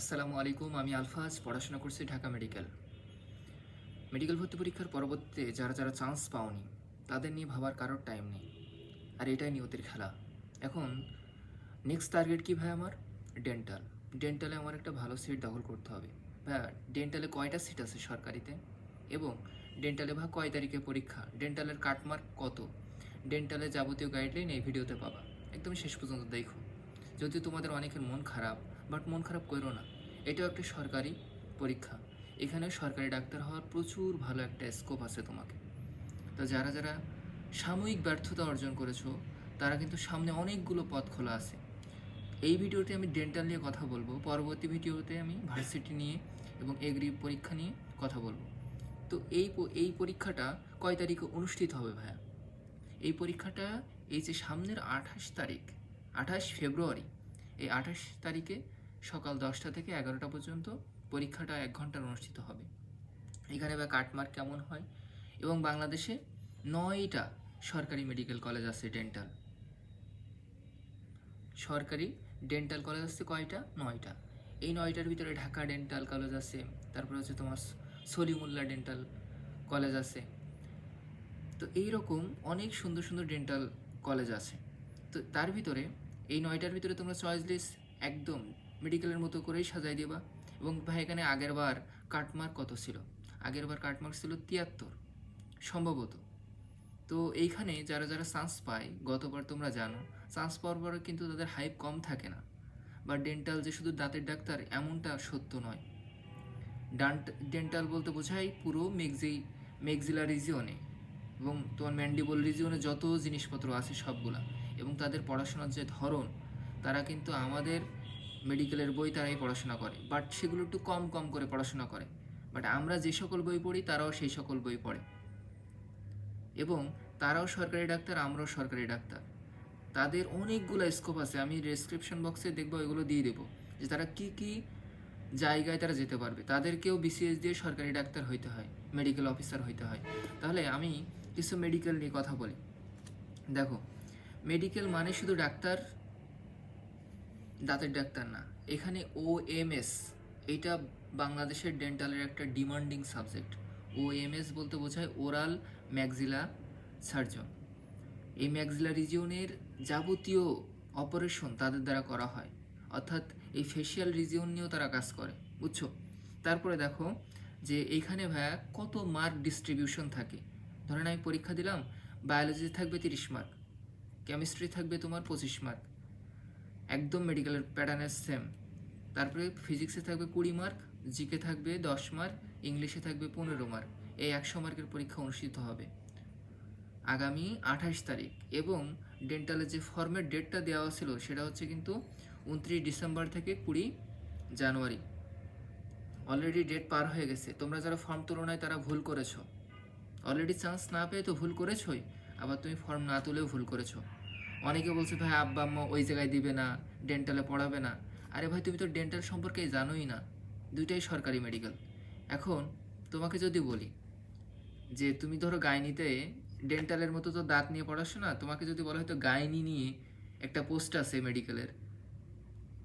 আসসালামু আলাইকুম, আমি আলফাজ, পড়াশোনা করছি ঢাকা মেডিকেল। মেডিকেল ভর্তি পরীক্ষার পরবর্তীতে যারা যারা চান্স পাওনি, তাদের নিয়ে ভাবার কারোর টাইম নেই। আর এটাই নিয়তির খেলা। এখন নেক্সট টার্গেট কি ভাই আমার? ডেন্টাল ডেন্টালে আমার একটা ভালো সিট দখল করতে হবে। ভাইয়া ডেন্টালে কয়টা সিট আছে সরকারিতে? এবং ডেন্টালে ভাই কয় তারিখে পরীক্ষা? ডেন্টালের কাটমার্ক কত? ডেন্টালে যাবতীয় গাইডলাইন এই ভিডিওতে পাবা। একদম শেষ পর্যন্ত দেখো। যদি তোমাদের অনেকের মন খারাপ বাট মন খারাপ করো না। এটাও একটা সরকারি পরীক্ষা। এখানে সরকারি ডাক্তার হওয়ার প্রচুর ভালো একটা স্কোপ আছে তোমাকে। তো যারা যারা সাময়িক ব্যর্থতা অর্জন করেছ, তারা কিন্তু সামনে অনেকগুলো পথ খোলা আছে। এই ভিডিওতে আমি ডেন্টাল নিয়ে কথা বলব, পরবর্তী ভিডিওতে আমি ভার্সিটি নিয়ে এবং এগ্রি পরীক্ষা নিয়ে কথা বলব। তো এই এই পরীক্ষাটা কয় তারিখে অনুষ্ঠিত হবে ভাইয়া? এই পরীক্ষাটা এই যে সামনের আঠাশ তারিখ, আঠাশ ফেব্রুয়ারি, এই আঠাশ তারিখে সকাল দশটা থেকে এগারোটা পর্যন্ত পরীক্ষাটা এক ঘণ্টার অনুষ্ঠিত হবে। এখানে বা কাটমার্ক কেমন হয়? এবং বাংলাদেশে নয়টা সরকারি মেডিকেল কলেজ আছে ডেন্টাল সরকারি ডেন্টাল কলেজ আছে কয়টা? নয়টা। এই নয়টার ভিতরে ঢাকা ডেন্টাল কলেজ আছে, তারপরে হচ্ছে তোমার সলিমুল্লাহ ডেন্টাল কলেজ আছে। তো এইরকম অনেক সুন্দর সুন্দর ডেন্টাল কলেজ আছে। তো তার ভিতরে, এই নয়টার ভিতরে তোমরা চয়েস লিস্ট একদম মেডিকেলের মতো করেই সাজাই দেবা। এবং ভাই, এখানে আগের বার কাটমার্ক কত ছিল? আগের বার কাটমার্ক ছিল তিয়াত্তর। সম্ভবত। তো এইখানে যারা যারা চান্স পায়, গতবার তোমরা জানো চান্স পাওয়ার পরে কিন্তু তাদের হাইপ কম থাকে না। বা ডেন্টাল যে শুধু দাঁতের ডাক্তার, এমনটা সত্য নয়। ডান্ট ডেন্টাল বলতে বোঝায় পুরো মেগজি মেগজিলা রিজিয়নে এবং তোমার ম্যান্ডিবল রিজিয়নে যত জিনিসপত্র আছে সবগুলা। এবং তাদের পড়াশোনার যে ধরন, তারা কিন্তু আমাদের মেডিকেলের বই তারাই পড়াশোনা করে বাট সেগুলো একটু কম কম করে পড়াশোনা করে। বাট আমরা যে সকল বই পড়ি, তারাও সেই সকল বই পড়ে। এবং তারাও সরকারি ডাক্তার, আমরাও সরকারি ডাক্তার। তাদের অনেকগুলো স্কোপ আছে, আমি ডেসক্রিপশন বক্সে দেখব এগুলো দিয়ে দেবো, যে তারা কি কি জায়গায় তারা যেতে পারবে। তাদেরকেও বিসিএস দিয়ে সরকারি ডাক্তার হইতে হয় মেডিকেল অফিসার হইতে হয়। তাহলে আমি কিছু মেডিকেল নিয়ে কথা বলি। দেখো মেডিকেল মানে শুধু ডাক্তার দাঁতের ডাক্তার না। এখানে ও এম এস এইটা বাংলাদেশের ডেন্টালের একটা demanding subject O M S বলতে বোঝায় ওরাল ম্যাগজিলা সার্জন এই ম্যাগজিলা রিজিয়নের যাবতীয় অপারেশন তাদের দ্বারা করা হয়। অর্থাৎ এই ফেসিয়াল রিজিয়ন নিয়েও তারা কাজ করে, বুঝছ? তারপরে দেখো যে এইখানে ভাইয়া কত মার্ক ডিস্ট্রিবিউশন থাকে। ধরেন আমি পরীক্ষা দিলাম বায়োলজি থাকবে তিরিশ মার্ক কেমিস্ট্রি থাকবে তোমার পঁচিশ মার্ক একদম মেডিকেলের প্যাটার্নের সেম তারপরে ফিজিক্সে থাকবে কুড়ি মার্ক জিকে থাকবে দশ মার্ক ইংলিশে থাকবে পনেরো মার্ক এই একশো মার্কের পরীক্ষা অনুষ্ঠিত হবে। আগামী আঠাশ তারিখ এবং ডেন্টালের যে ফর্মের ডেটটা দেওয়া ছিল, সেটা হচ্ছে কিন্তু উনত্রিশ ডিসেম্বর থেকে কুড়ি জানুয়ারি। অলরেডি ডেট পার হয়ে গেছে। তোমরা যারা ফর্ম তুলনায় তারা ভুল করেছ। অলরেডি চান্স না পেয়ে তো ভুল করেছই। আবার তুমি ফর্ম না তুলেও ভুল করেছ। অনেকে বলছে ভাই আব্বা, আম্মা ওই জায়গায় দিবে না ডেন্টালে পড়াবে না। আরে ভাই, তুমি তো ডেন্টাল সম্পর্কে জানোই না। দুইটাই সরকারি মেডিকেল এখন তোমাকে যদি বলি যে তুমি ধরো গাইনিতে ডেন্টালের মতো তো দাঁত নিয়ে পড়াশোনা তোমাকে যদি বলা হয়তো গাইনি নিয়ে একটা পোস্ট আছে মেডিকেলের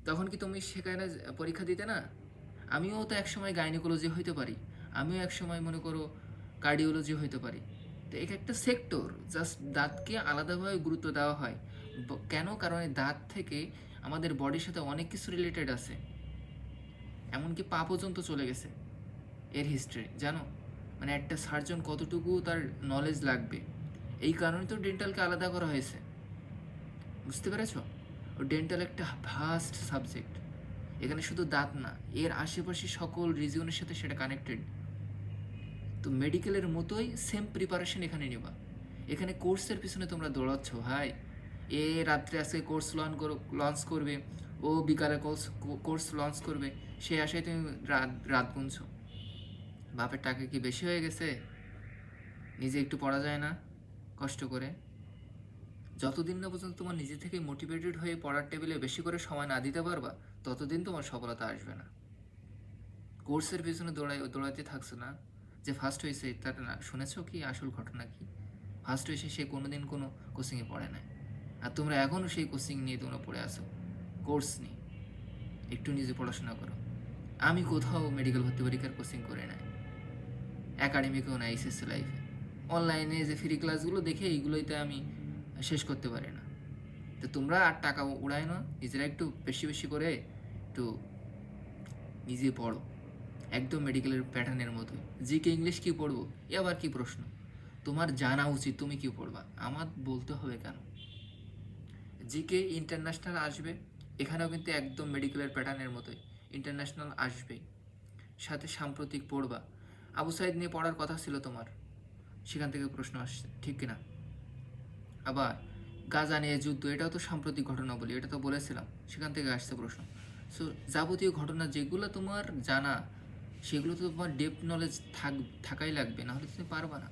তখন কি তুমি সেখানে পরীক্ষা দিতে না? আমিও তো একসময় গাইনোকোলজি হইতে পারি। আমিও একসময় মনে করো কার্ডিওলজি হইতে পারি। তো এক একটা সেক্টর জাস্ট দাঁতকে আলাদাভাবে গুরুত্ব দেওয়া হয়। কেন? কারণ দাঁত থেকে আমাদের বডির সাথে অনেক কিছু রিলেটেড আছে। এমনকি পা পর্যন্ত চলে গেছে এর হিস্ট্রি জানো? মানে একটা সার্জন কতটুকু তার নলেজ লাগবে? এই কারণে তো ডেন্টালকে আলাদা করা হয়েছে। বুঝতে পেরেছ? ও ডেন্টাল একটা ভাস্ট সাবজেক্ট এখানে শুধু দাঁত না, এর আশেপাশে সকল রিজিয়নের সাথে সেটা কানেক্টেড তো মেডিকেলের মতোই সেম প্রিপারেশন এখানে নেবা। এখানে কোর্সের পিছনে তোমরা দৌড়াচ্ছ, ভাই। এ রাত্রে আজকে কোর্স লঞ্চ লঞ্চ করবে, ও বিকালে কোর্স কোর্স লঞ্চ করবে সেই আশায় তুমি রাত রাত গুনছো। বাপের টাকা কি বেশি হয়ে গেছে? নিজে একটু পড়া যায় না, কষ্ট করে। যতদিন না পর্যন্ত তোমার নিজে থেকে মোটিভেটেড হয়ে পড়ার টেবিলে বেশি করে সময় না দিতে পারবা, ততদিন তোমার সফলতা আসবে না। কোর্সের পিছনে দৌড়াই দৌড়াইতে থাকছো না। যে ফার্স্ট হয়েছে, তার শুনেছো কি আসল ঘটনা কি? ফার্স্ট হয়েছে সে কোনোদিন কোনো কোচিংয়ে পড়ে না আর তোমরা এখনও সেই কোচিং নিয়ে তোমরা পড়ে আসো কোর্স নিয়ে। একটু নিজে পড়াশোনা করো। আমি কোথাও মেডিকেল ভর্তি পরীক্ষার কোচিং করে নাই। একাডেমিকেও না এসএসসি লাইফে অনলাইনে যে ফ্রি ক্লাসগুলো দেখে এইগুলোইতে আমি শেষ করতে পারি না। তো তোমরা আর টাকা উড়ায় না, নিজেরা একটু বেশি বেশি করে একটু নিজে পড়ো। একদম মেডিকেলের প্যাটার্নের মতোই। জিকে ইংলিশ কী পড়ব? এ আবার কি প্রশ্ন? তোমার জানা উচিত, তুমি কি পড়বা? আমার বলতে হবে কেন? জিকে ইন্টারন্যাশনাল আসবে, এখানেও কিন্তু একদম মেডিকেলের প্যাটার্নের মতোই। ইন্টারন্যাশনাল আসবেই। সাথে সাম্প্রতিক পড়বা। আবু সাইদ নিয়ে পড়ার কথা ছিল তোমার। সেখান থেকে প্রশ্ন আসছে, ঠিক কিনা? আবার, গাজা নিয়ে যুদ্ধ, এটাও তো সাম্প্রতিক ঘটনা বলি, এটা তো বলেছিলাম। সেখান থেকে আসছে প্রশ্ন। সো যাবতীয় ঘটনা যেগুলো তোমার জানা সেগুলো তো তোমার ডেপ নলেজ থাক, থাকাই লাগবে, নাহলে তুমি পারবা না।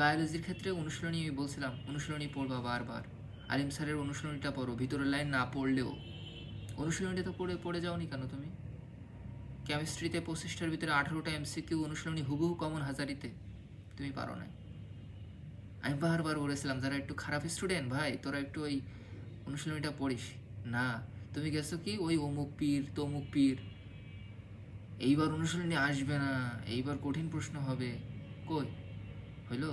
বায়োলজির ক্ষেত্রে অনুশীলনী আমি বলছিলাম, অনুশীলনী পড়বা বারবার। আলিম স্যারের অনুশীলনীটা পড়ো, ভিতরের লাইন না পড়লেও। অনুশীলনীটা তো পড়ে পড়ে যাওনি কেন তুমি? কেমিস্ট্রিতে পঁচিশটার ভিতরে আঠারোটা এমসিকিউ অনুশীলনী হুবহু কমন হাজারিতে। তুমি পারো না আমি বারবার বলেছিলাম, যারা একটু খারাপ স্টুডেন্ট ভাই, তোরা একটু ওই অনুশীলনীটা পড়িস। না, তুমি গেছো কি? ওই অমুক পীর, তমুক পীর। এইবার অনুশীলনী আসবে না, এইবার কঠিন প্রশ্ন হবে। কই? হইল?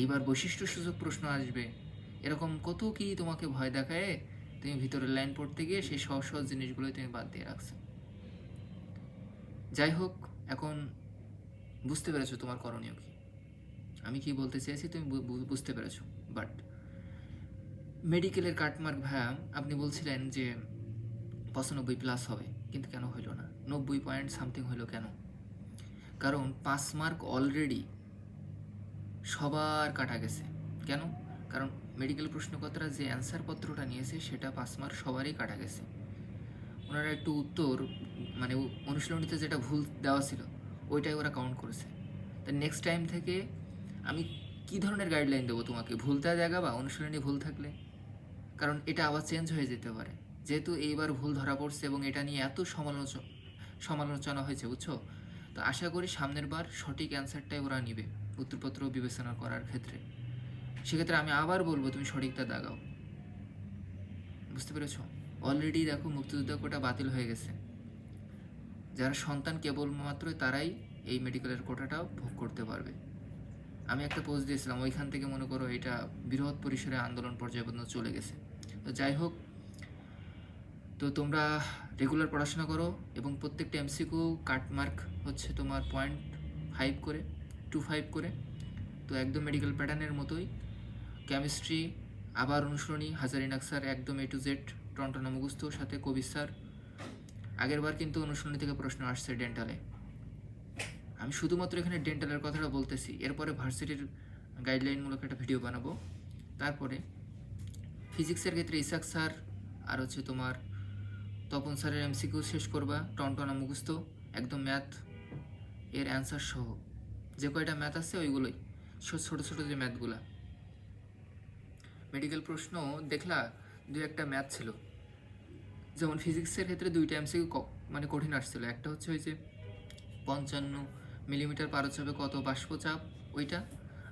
এইবার বৈশিষ্ট্য সূচক প্রশ্ন আসবে। এরকম কত কি তোমাকে ভয় দেখায়? তুমি ভিতরের লাইন পড়তে গিয়ে সেই সহজ সহজ জিনিসগুলোই তুমি বাদ দিয়ে রাখছো। যাই হোক, এখন বুঝতে পেরেছ তোমার করণীয় কি। আমি কি বলতে চেয়েছি তুমি বুঝতে পেরেছ বাট মেডিকেলের কাটমার্ক ভাইয়া আপনি বলছিলেন যে পঁচানব্বই প্লাস হবে। কিন্তু কেন হইল না? নব্বই পয়েন্ট সামথিং হইল কেন? কারণ পাঁচ মার্ক অলরেডি সবার কাটা গেছে। কেন? কারণ মেডিকেল প্রশ্নকর্তারা যে অ্যান্সার পত্রটা নিয়েছে, সেটা পাঁচ মার্ক সবারই কাটা গেছে। ওনারা একটু উত্তর মানে অনুশীলনীতে যেটা ভুল দেওয়া ছিল, ওইটাই ওরা কাউন্ট করেছে। তা নেক্সট টাইম থেকে আমি কি ধরনের গাইডলাইন দেবো তোমাকে? ভুলটা জায়গা বা অনুশীলনী ভুল থাকলে? কারণ এটা আবার চেঞ্জ হয়ে যেতে পারে। যেহেতু এইবার ভুল ধরা পড়ছে এবং এটা নিয়ে এত সমালোচনা সমালোচনা হয়েছে, বুঝছ? তো আশা করি সামনের বার সঠিক অ্যান্সারটাই ওরা নিবে উত্তরপত্র বিবেচনা করার ক্ষেত্রে। সেক্ষেত্রে আমি আবার বলব, তুমি সঠিকটা দাগাও। বুঝতে পেরেছ? অলরেডি দেখো মুক্তিযোদ্ধা কোটা বাতিল হয়ে গেছে। যারা সন্তান কেবলমাত্র তারাই এই মেডিকেলের কোটাটা ভোগ করতে পারবে। আমি একটা পোস্ট দিয়েছিলাম, ওইখান থেকে মনে করো এটা বৃহৎ পরিসরে আন্দোলন পর্যায় পর্যন্ত চলে গেছে। তো যাই হোক তো তোমরা রেগুলার পড়াশোনা করো এবং প্রত্যেকটা এমসিকিউ কাটমার্ক হচ্ছে তোমার পয়েন্ট ফাইভ করে টু ফাইভ করে। তো একদম মেডিকেল প্যাটার্নের মতোই। কেমিস্ট্রি আবার অনুসরণী হাজারিনাক স্যার একদম এ টু জেড টন্টনা মুখস্থ, সাথে কবি স্যার আগেরবার কিন্তু অনুসরণী থেকে প্রশ্ন আসছে ডেন্টালে আমি শুধুমাত্র এখানে ডেন্টালের কথাটা বলতেছি। এরপরে ভার্সিটির গাইডলাইনমূলক একটা ভিডিও বানাবো। তারপরে ফিজিক্সের ক্ষেত্রে ইসাক স্যার আর হচ্ছে তোমার তপন স্যারের এমসিকিউ শেষ করবা, টনটনা মুখস্থ, একদম ম্যাথ এর অ্যান্সার সহ। যে কয়টা ম্যাথ আছে ওইগুলোই ছোট ছোট যে ম্যাথগুলা। মেডিকেল প্রশ্ন দেখলা, দু একটা ম্যাথ ছিল। যেমন ফিজিক্সের ক্ষেত্রে দুইটা এমসিকিউ মানে কঠিন আসছিল। একটা হচ্ছে ওই যে পঞ্চান্ন মিলিমিটার পারচাপে কত বাষ্পচাপ, ওইটা।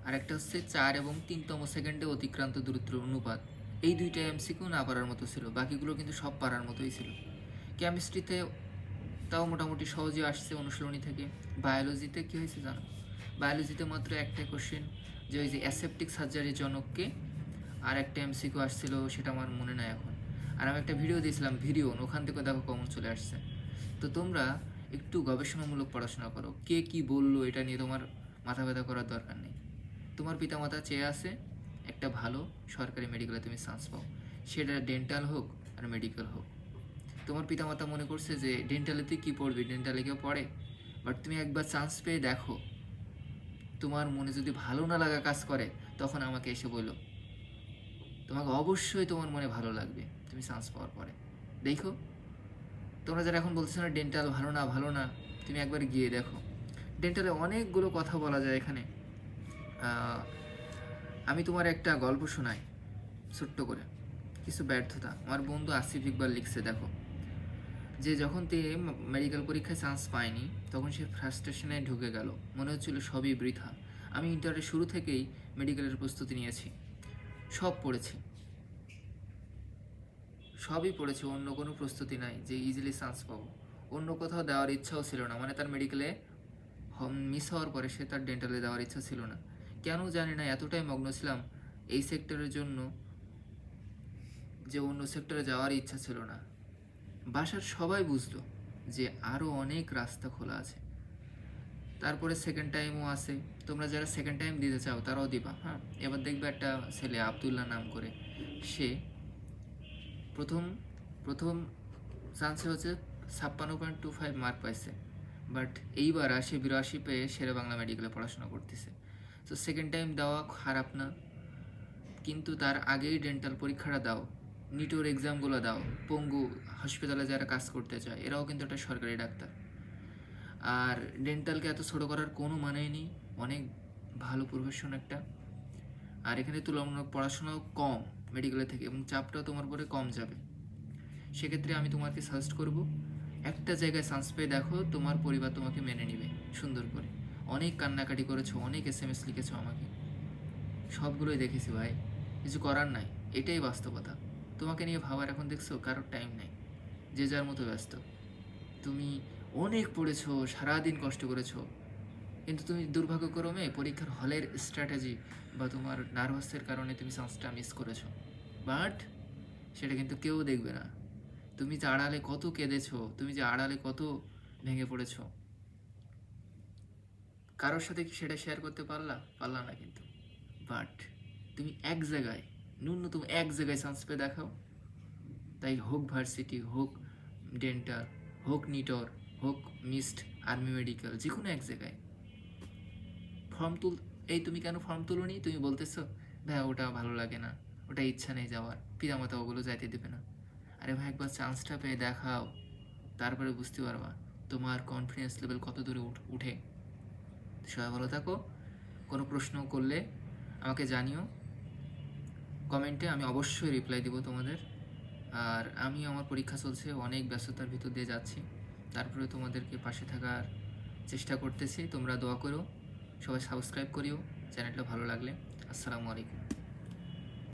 আর একটা হচ্ছে চার এবং তিনতম সেকেন্ডে অতিক্রান্ত দূরত্বের অনুপাত। এই দুইটা এমসিকিউ না পারার মতো ছিল। বাকিগুলো কিন্তু সব পারার মতোই ছিল। কেমিস্ট্রিতে তাও মোটামুটি সহজে আসছে অনুশীলনী থেকে। বায়োলজিতে কী হয়েছে জানো? বায়োলজিতে মাত্র একটাই কোশ্চেন যে ওই যে অ্যাসেপ্টিক সার্জারির জনককে আর একটা এমসিকিউ আসছিল, সেটা আমার মনে নাই এখন। আর আমি একটা ভিডিও দিয়েছিলাম ভিডিও ওখান থেকে দেখো কমন চলে আসছে। তো তোমরা একটু গবেষণামূলক পড়াশোনা করো, কে কি বলল, এটা নিয়ে তোমার মাথা ব্যথা করার দরকার নেই। তোমার পিতামাতা চেয়ে আছে, একটা ভালো সরকারি মেডিকেলে তুমি চান্স পাও। সেটা ডেন্টাল হোক আর মেডিকেল হোক। তোমার পিতামাতা মনে করছে যে ডেন্টালেতে কি পড়বে? ডেন্টালে কেউ পড়ে? বাট তুমি একবার চান্স পেয়ে দেখো। তোমার মনে যদি ভালো না লাগা কাজ করে, তখন আমাকে এসে বলো। তোমাকে অবশ্যই তোমার মনে ভালো লাগবে, তুমি চান্স পাওয়ার পরে। দেখো, তোমরা যারা এখন বলছো না ডেন্টাল ভালো না ভালো না, তুমি একবার গিয়ে দেখো। ডেন্টালে অনেকগুলো কথা বলা যায় এখানে। আমি তোমার একটা গল্প শোনাই, ছোট্ট করে। কিছু ব্যর্থতা। আমার বন্ধু আসিফ ইকবাল লিখছে, দেখো। যে যখন তে মেডিকেল পরীক্ষায় চান্স পায়নি, তখন সে ফ্রাস্ট্রেশনে ঢুকে গেল। মনে হচ্ছিল সবই বৃথা। আমি ইন্টারের শুরু থেকেই মেডিকেলের প্রস্তুতি নিয়েছি। সব পড়েছি। সবই পড়েছে, অন্য কোনো প্রস্তুতি নাই যে ইজিলি চান্স পাবো। অন্য কোথাও দেওয়ার ইচ্ছাও ছিল না। মানে তার মেডিকেলে মিস হওয়ার পরে সে তার ডেন্টালে দেওয়ার ইচ্ছা ছিল না। কেন জানি না, এতটাই মগ্ন ছিলাম এই সেক্টরের জন্য যে অন্য সেক্টরে যাওয়ার ইচ্ছা ছিল না। বাসার সবাই বুঝলো যে আরও অনেক রাস্তা খোলা আছে। তারপরে সেকেন্ড টাইমও আছে। তোমরা যারা সেকেন্ড টাইম দিতে চাও, তারাও দিবা হ্যাঁ? এবার দেখবে একটা ছেলে আবদুল্লাহ নাম করে। সে প্রথম প্রথম চান্সে হচ্ছে ছাপ্পান্ন পয়েন্ট টু ফাইভ মার্ক পাইছে। বাট এইবার আসে বিরাশি পেয়ে শেরে বাংলা মেডিকেলে পড়াশোনা করতেছে। তো সেকেন্ড টাইম দেওয়া খারাপ না। কিন্তু তার আগেই ডেন্টাল পরীক্ষাটা দাও। নিটোর এক্সামগুলো দাও। পঙ্গু হসপিটালে যারা কাজ করতে চায়, এরাও কিন্তু একটা সরকারি ডাক্তার। আর ডেন্টালকে এত ছোটো করার কোনো মানেই নেই, অনেক ভালো প্রফেশন একটা। আর এখানে তুলনামূলক পড়াশোনাও কম মেডিকেলের থেকে এবং চাপটাও তোমার উপরে কম যাবে। সেক্ষেত্রে আমি তোমাকে সাজেস্ট করব, একটা জায়গায় চান্স পেয়ে দেখো তোমার পরিবার তোমাকে মেনে নেবে, সুন্দর করে। অনেক কান্নাকাটি করেছ, অনেক এস এম এস লিখেছো আমাকে। সবগুলোই দেখেছি ভাই, কিছু করার নাই, এটাই বাস্তবতা। তোমাকে নিয়ে ভাবার এখন দেখছ কারোর টাইম নেই। যে যার মতো ব্যস্ত। তুমি অনেক পড়েছো, সারাদিন কষ্ট করেছ। কিন্তু তুমি দুর্ভাগ্যক্রমে পরীক্ষার হলের স্ট্র্যাটেজি বা তোমার নার্ভাসের কারণে তুমি চান্সটা মিস করেছ। বাট সেটা কিন্তু কেউ দেখবে না। তুমি যে আড়ালে কত কেঁদেছো, তুমি যে আড়ালে কত ভেঙে পড়েছো। কারোর সাথে কি সেটা শেয়ার করতে পারলা? পারলা না কিন্তু। বাট তুমি এক জায়গায় ন্যূনতম এক জায়গায় চান্স পেয়ে দেখাও। তাই হোক ভার্সিটি হোক ডেন্টাল হোক নিটর হোক মিস্ট আর্মি মেডিকেল যে কোনো এক জায়গায়। ফর্ম তুল, এই তুমি কেন ফর্ম তুলোনি? তুমি বলতেছো, ভাই, ওটা ভালো লাগে না, ওটা ইচ্ছা নেই যাওয়ার, পিতামাতা ওগুলো যাইতে দেবে না। আরে ভাই, একবার চান্সটা পেয়ে দেখাও, তারপরে বুঝতে পারবা, তোমার কনফিডেন্স লেভেল কত দূরে উঠে সবাই ভালো থাকো, কোনো প্রশ্ন করলে আমাকে জানিও। কমেন্টে আমি অবশ্যই রিপ্লাই দিব তোমাদের। আর আমি আমার পরীক্ষা চলছে, অনেক ব্যস্ততার ভিতর দিয়ে যাচ্ছি। তারপরে তোমাদেরকে পাশে থাকার চেষ্টা করতেছি। তোমরা দোয়া করো, সবাই সাবস্ক্রাইব করিও, চ্যানেলটা ভালো লাগলে। আসসালামু আলাইকুম।